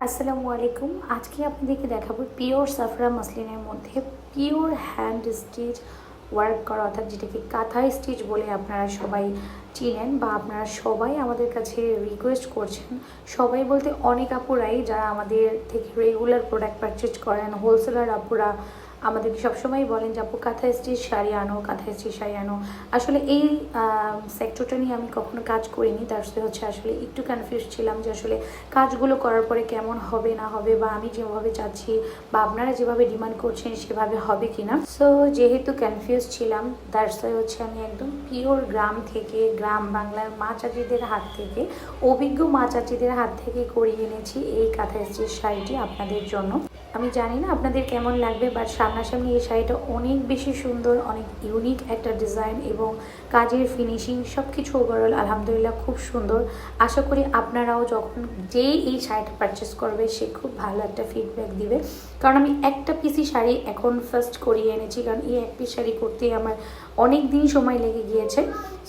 আসসালামু আলাইকুম। আজকে আপনাদেরকে দেখাবো পিওর সাফরা মাসলিনের মধ্যে পিওর হ্যান্ড স্টিচ ওয়ার্ক করা, অর্থাৎ যেটাকে কাঁথা স্টিচ বলে আপনারা সবাই চিনেন বা আপনারা সবাই আমাদের কাছে রিকোয়েস্ট করছেন। সবাই বলতে অনেক আপুরাই যারা আমাদের থেকে রেগুলার প্রোডাক্ট পারচেজ করেন হোলসেলার আপুরা আমাদেরকে সবসময় বলেন যে, আপু, কাঁথা স্টিচ শাড়ি আনো, কাঁথা স্টিচ শাড়ি আনো। আসলে এই সেক্টরটা নিয়ে আমি কখনো কাজ করিনি। তার সাথে হচ্ছে আসলে একটু কনফিউজ ছিলাম যে, আসলে কাজগুলো করার পরে কেমন হবে, না হবে, বা আমি যেভাবে চাচ্ছি, বা আপনারা যেভাবে ডিমান্ড করছেন, সেভাবে হবে কি না সো যেহেতু কনফিউজ ছিলাম তার সাথে হচ্ছে আমি একদম পিওর গ্রাম থেকে, গ্রাম বাংলার মা চাচিদের হাত থেকে, অভিজ্ঞ মা চাচিদের হাত থেকে করিয়ে এনেছি এই কাঁথা স্টিচ শাড়িটি আপনাদের জন্য। আমি জানি না আপনাদের কেমন লাগবে বাট সামনাসামনি এই শাড়িটা অনেক বেশি সুন্দর, অনেক ইউনিক একটা ডিজাইন এবং কাজের ফিনিশিং সব কিছু ওভারঅল আলহামদুলিল্লাহ খুব সুন্দর। আশা করি আপনারাও যখন যেই এই শাড়িটা পারচেস করবে, সে খুব ভালো একটা ফিডব্যাক দিবে। কারণ আমি একটা পিসি শাড়ি এখন ফার্স্ট করিয়ে এনেছি, কারণ এই এক পিস শাড়ি করতেই আমার অনেক দিন সময় লেগে গিয়েছে।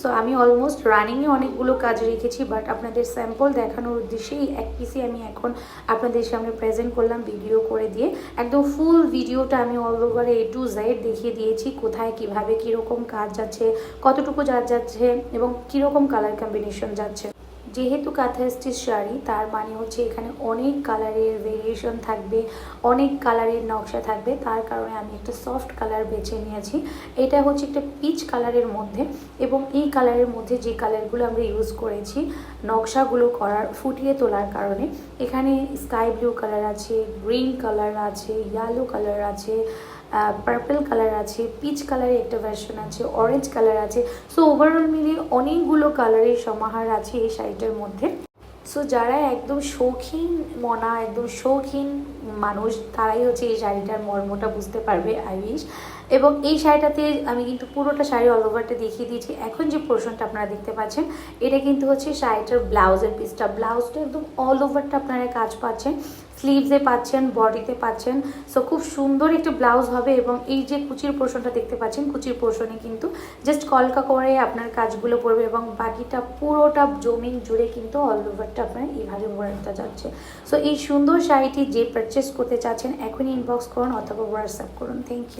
সো আমি অলমোস্ট রানিংয়ে অনেকগুলো কাজ রেখেছি বাট আপনাদের স্যাম্পল দেখানোর উদ্দেশ্যেই এক পিসি আমি এখন আপনাদের সামনে প্রেজেন্ট করলাম ভিডিও করে দিয়ে একদম ফুল ভিডিওটা আমি all over A to Z দেখিয়ে দিয়েছি, কোথায় কীভাবে কীরকম কাজ যাচ্ছে, কতটুকু যাচ্ছে এবং কীরকম কালার কম্বিনেশন যাচ্ছে। যেহেতু কাঁথা স্টিচ শাড়ি, তার মানে হচ্ছে এখানে অনেক কালারের ভেরিয়েশন থাকবে, অনেক কালারের নকশা থাকবে। তার কারণে আমি একটা সফট কালার বেছে নিয়েছি। এটা হচ্ছে একটা পিচ কালারের মধ্যে এবং এই কালারের মধ্যে যে কালারগুলো আমরা ইউজ করেছি, নকশাগুলো করার, ফুটিয়ে তোলার কারণে, এখানে স্কাই ব্লু কালার আছে গ্রিন কালার আছে ইয়েলো কালার আছে পার্পল কালার আছে পিচ কালারের একটা ভার্সন আছে অরেঞ্জ কালার আছে। সো ওভারঅল মিলিয়ে অনেকগুলো কালারের সমাহার আছে এই শাড়িটার মধ্যে। সো যারা একদম শৌখিন মনা, একদম শৌখিন মানুষ, তারাই হচ্ছে এই শাড়িটার মর্মটা বুঝতে পারবে আই উইশ এবং এই শাড়িটাতে আমি কিন্তু পুরোটা শাড়ি অল ওভারটা দেখিয়ে দিয়েছি। এখন যে পোর্শনটা আপনারা দেখতে পাচ্ছেন, এটা কিন্তু হচ্ছে শাড়িটার ব্লাউজের পিসটা ব্লাউজটা একদম অল ওভারটা আপনারা কাজ পাচ্ছেন। স্লিভসে পাচ্ছেন বডিতে পাচ্ছেন। সো খুব সুন্দর একটি ব্লাউজ হবে এবং এই যে কুচির পোর্শনটা দেখতে পাচ্ছেন, কুচির পোর্শনে কিন্তু জাস্ট কলকা করে আপনার কাজগুলো পড়বে এবং বাকিটা পুরোটা জমিন জুড়ে কিন্তু অল ওভারটা আপনার এইভাবে ভরাটা যাচ্ছে। সো এই সুন্দর শাড়িটি যে পারচেস করতে চাচ্ছেন, এখনই ইনবক্স করুন অথবা হোয়াটসঅ্যাপ করুন। Thank you